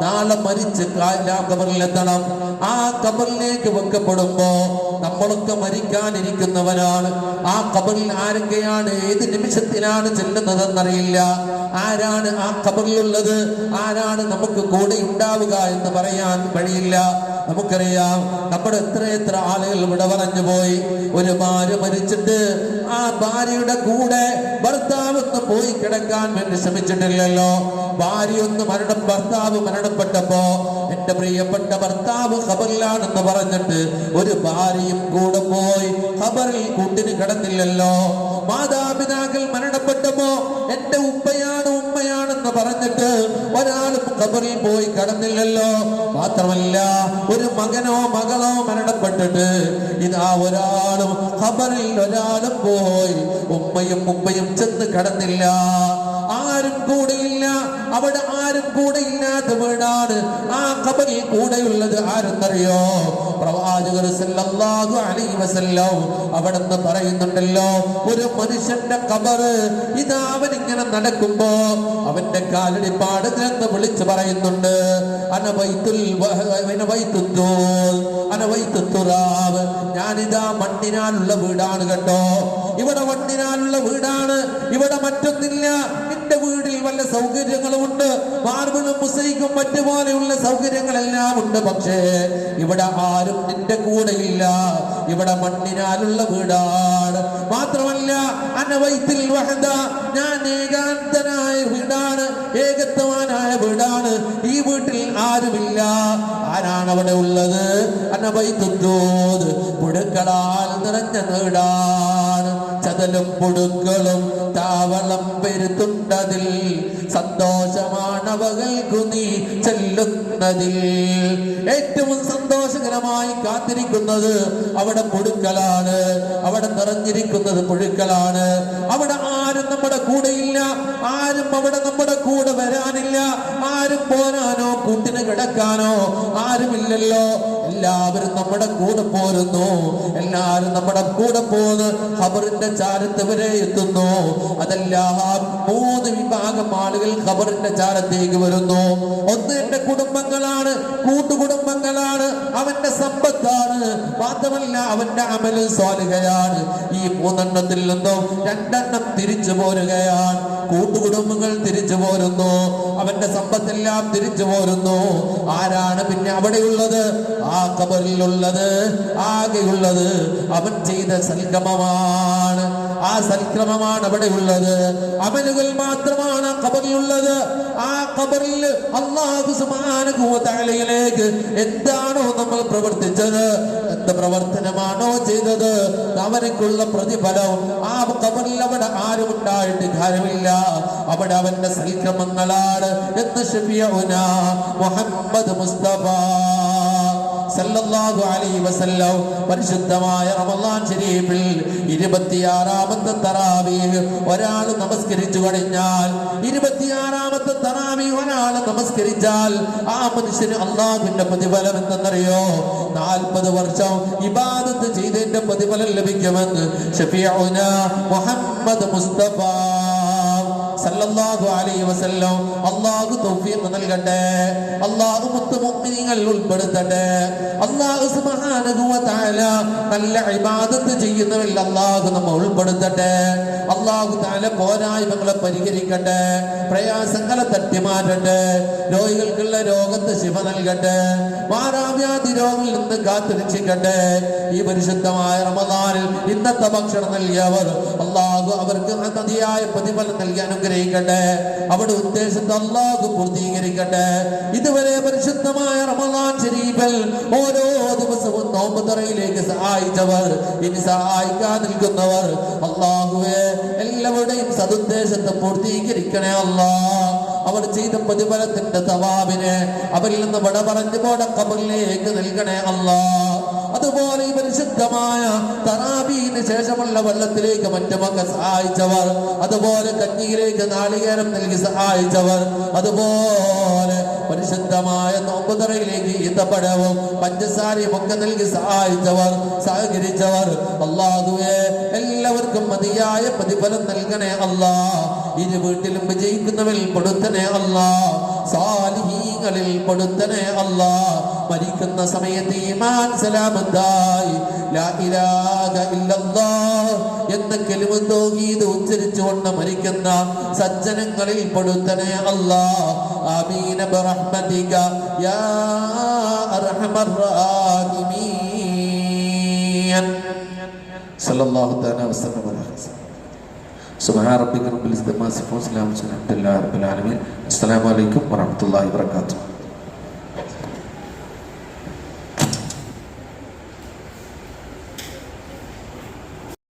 നാളെ മരിച്ച് കബറിലെത്തണം ആ കബറിലേക്ക് വെക്കപ്പെടുമ്പോ നമ്മളൊക്കെ മരിക്കാനിരിക്കുന്നവനാണ് ആ കബറിൽ ആരൊക്കെയാണ് ഏത് നിമിഷത്തിലാണ് ചെല്ലുന്നതെന്നറിയില്ല. ആരാണ് ആ കബറിലുള്ളത് ആരാണ് നമുക്ക് കൂടെ ഉണ്ടാവുക എന്ന് പറയാൻ കഴിയില്ല നമുക്കറിയാം നമ്മുടെ എത്ര എത്ര ആളുകൾ ഇവിടെ പറഞ്ഞു പോയി. ഒരു ഭാര്യ മരിച്ചിട്ട് ആ ഭാര്യയുടെ കൂടെ ഭർത്താവ് പോയി കിടക്കാൻ വേണ്ടി ശ്രമിച്ചിട്ടില്ലല്ലോ. ഭാര്യ ഒന്ന് മരണം ഭർത്താവ് മരണപ്പെട്ടപ്പോ എന്റെ പ്രിയപ്പെട്ട ഭർത്താവ് ഖബറിലാണെന്ന് പറഞ്ഞിട്ട് ഒരു ഭാര്യയും കൂടെ പോയി ഖബറിൽ കൂട്ടിന് കിടന്നില്ലല്ലോ. മാതാപിതാക്കൾ മരണപ്പെട്ടപ്പോ ഖബറിൽ പോയി കടന്നില്ലല്ലോ. മാത്രമല്ല ഒരു മകനോ മകളോ മരണപ്പെട്ടിട്ട് ഇതാ ഒരാളും ഖബറിൽ ഒരാളും പോയി. ഉമ്മയും ഉമ്മയും ചെന്ന് കടന്നില്ല. ആരും കൂടെയില്ല. അവിടെ ആരും കൂടെ ഇല്ലാത്ത വീടാണ് ആ കബറിൽ കൂടെയുള്ളത്. ആരെന്നറിയോ? പ്രവാചകർ സല്ലല്ലാഹു അലൈഹി വസല്ലം അവിടെന്ന് പറയുന്നുണ്ടല്ലോ ഒരു മനുഷ്യന്റെ കബർ ഇതാ അവൻ ഇങ്ങനെ നടക്കുമ്പോ അവന്റെ കാലടി പാടുകളെന്ന് വിളിച്ചു പറയുന്നുണ്ട് അനവൈത്തുൽ അനവൈത്തുറാവ് ഞാനിതാ മണ്ണിനാലുള്ള വീടാണ് കേട്ടോ ഇവിടെ മണ്ണിനാലുള്ള വീടാണ് ഇവിടെ മറ്റൊന്നില്ല വല്ല സൗകര്യങ്ങളും ഉണ്ട്? മാർബിളും മുസൈക്കും മറ്റു പോലെയുള്ള സൗകര്യങ്ങളെല്ലാം ഉണ്ട് പക്ഷേ ഇവിടെ ആരും നിന്റെ കൂടെയില്ല. ഇവിടെ മണ്ണിനാലുള്ള വീടാണ്. മാത്രമല്ല അനവൈത്തിൽ വഹദ ഞാൻ ഏകാന്തനായ വീടാണ് ഏകത്വമാനായ വീടാണ്. ഈ വീട്ടിൽ ആരുമില്ല. ആരാണ് അവിടെ ഉള്ളത്? അനവൈത്തുദ്ധോത് പുഴുക്കളാൽ നിറഞ്ഞ വീടാണ്. ചതലും പുടുക്കളും താവളം പെരുത്തുണ്ടതിൽ സന്തോഷമാണവകൾക്കു നീ ചെല്ലുന്നതിൽ. ഏറ്റവും സന്തോഷകരമായി കാത്തിരിക്കുന്നത് അവിടെ പുഴുക്കളാണ്. അവിടെ നിറഞ്ഞിരിക്കുന്നത് പുഴുക്കളാണ്. അവിടെ ആരും നമ്മുടെ കൂടെയില്ല ആരും അവിടെ നമ്മുടെ കൂടെ വരാനില്ല. ആരും പോരാനോ കൂട്ടിന് കിടക്കാനോ ആരുമില്ലല്ലോ. എല്ലാവരും നമ്മുടെ കൂടെ പോരുന്നു. എല്ലാവരും നമ്മുടെ കൂടെ പോന്ന് ഖബറിന്റെ ചാരത്ത് വരെ എത്തുന്നു. അതെല്ലാം മൂന്ന് വിഭാഗം ആളുകൾ ഖബറിന്റെ ചാരത്തേക്ക് വരുന്നു. ഒന്ന് എന്റെ കുടുംബങ്ങളാണ് കൂട്ടുകുടുംബങ്ങളാണ് അവന്റെ സമ്പത്താണ്. മാത്രമല്ല അവന്റെ അമലും സ്വാലികയാണ് ഈ മൂന്നെണ്ണത്തിൽ നിന്നും രണ്ടെണ്ണം തിരിച്ചു പോരുകയാണ്. കൂട്ടുകുടുംബങ്ങൾ തിരിച്ചു പോരുന്നു. അവന്റെ സമ്പത്തെല്ലാം തിരിച്ചു പോരുന്നു. ആരാണ് പിന്നെ അവിടെയുള്ളത്? ആ കബറിലുള്ളത് ആകെയുള്ളത് അവൻ ചെയ്ത സൽക്രമമാണ്. ആ സൽക്രമമാണ് അവിടെ ഉള്ളത് അമലുകൾ മാത്രമാണ് കബറിലുള്ളത് ആ കബറിൽ അള്ളാഹു സുമാനുഭൂതയിലേക്ക് എന്താണോ നമ്മൾ പ്രവർത്തിച്ചത് എന്ത് പ്രവർത്തനമാണോ ചെയ്തത് അവനക്കുള്ള പ്രതിഫലം ആ കബറിൽ അവിടെ ആരും ഉണ്ടായിട്ട് കാര്യമില്ല. അവിടെ അവന്റെ സൽക്രമങ്ങളാണ്. എന്ന് ഷബിയ മുഹമ്മദ് മുസ്തഫ സല്ലല്ലാഹു അലൈഹി വസല്ലം പരിശുദ്ധമായ റമളാൻ ശരീഫിൽ ഇരുപത്തിയാറാമത്തെ തറാവീഹ് ഒരാൾ നമസ്കരിച്ചു കഴിഞ്ഞാൽ ഇരുപത്തിയാറാമത്തെ തറാവീഹ് ഒരാൾ നമസ്കരിച്ചാൽ ആ മനുഷ്യന് അള്ളാഹുവിന്റെ പ്രതിഫലം എന്തെന്നറിയോ? നാൽപ്പത് വർഷം ഇബാദത്ത് ചെയ്തതിന്റെ പ്രതിഫലം ലഭിക്കുമെന്ന് ഷഫീഉന മുഹമ്മദ് മുസ്തഫ സല്ലല്ലാഹു അലൈഹി വസല്ലം. അല്ലാഹു തൗഫീഖ് നൽകട്ടെ. അല്ലാഹു അല്ലാഹു സുബ്ഹാനഹു ഇബാദത്ത് അല്ലാഹു നമ്മെ അല്ലാഹു തആല പോരായ്മകളെ പരിഹരിക്കട്ടെ. പ്രയാസങ്ങളെ തട്ടിമാറ്റട്ടെ. രോഗികൾക്കുള്ള രോഗത്ത് ശിവ നൽകട്ടെ. മാറാവ്യാധി രോഗങ്ങളിൽ നിന്ന് കാത്തുരക്ഷിക്കട്ടെ. ഈ പരിശുദ്ധമായ റമദാനിൽ ഇന്നത്തെ ഭക്ഷണം നൽകിയവർ അള്ളാഹു അവർക്ക് മതിയായ പ്രതിഫലം നൽകി അനുഗ്രഹിക്കട്ടെ. അവിടെ ഉദ്ദേശത്തെ അള്ളാഹു പൂർത്തീകരിക്കട്ടെ. ഇതുവരെ പരിശുദ്ധമായ റമദാൻ ശരീഫിൽ ഓരോ ദിവസവും നോമ്പ് തറയിലേക്ക് സഹായിച്ചവർ ഇനി സഹായിക്കാൻ നിൽക്കുന്നവർ അള്ളാഹുവെ എല്ലാവരുടെയും സതുദ്ദേശത്തെ പൂർത്തീകരിക്കണേ അല്ലാ. അവർ ചെയ്ത പ്രതിഫലത്തിന്റെ തവാബിനെ അവരിൽ നിന്ന് വിട പറഞ്ഞു പോടെ കബറിലേക്ക് നൽകണേ അല്ലാ. അതുപോലെ പരിശുദ്ധമായ തറാബീന് ശേഷമുള്ള വെള്ളത്തിലേക്ക് മറ്റുമൊക്കെ സഹായിച്ചവർ അതുപോലെ കഞ്ഞിയിലേക്ക് നാളികേരം നൽകി സഹായിച്ചവർ അതുപോലെ പരിശുദ്ധമായ നോമ്പുതറയിലേക്ക് ഈത്തപ്പഴവും പഞ്ചസാരയും ഒക്കെ നൽകി സഹായിച്ചവർ സഹകരിച്ചവർ. അള്ളാഹുവെ എല്ലാവർക്കും മതിയായ പ്രതിഫലം നൽകണേ അല്ലാ. ഇരു വീട്ടിലും വിജയിക്കുന്നവരിൽ പെടുത്തനെ അല്ലാ. സാലിഹീങ്ങളിൽ പെടുത്തനെ അല്ലാ. മരിക്കുന്ന സമയത്ത് ഈമാൻ സലാമന്തായി എന്ന കലിമ തൗഹീദ് ഉച്ചരിച്ചുകൊണ്ട് മരിക്കുന്ന സജ്ജനങ്ങളിൽ പെടുത്തനെ അല്ലാ ആമീന ബറഹ്മതിക യാ അർഹമർ റാഹിമീൻ. സല്ലല്ലാഹു തആല വസല്ലം അലൈഹി സുബ്ഹാന റബ്ബിക റബ്ബിൽ ഇസ്തിമാസി സിഫൂൻ സലാം അലൈക്കും റബ്ബിൽ ആലമീൻ. അസ്സലാമു അലൈക്കും വറഹ്മത്തുള്ളാഹി വബറകാതുഹു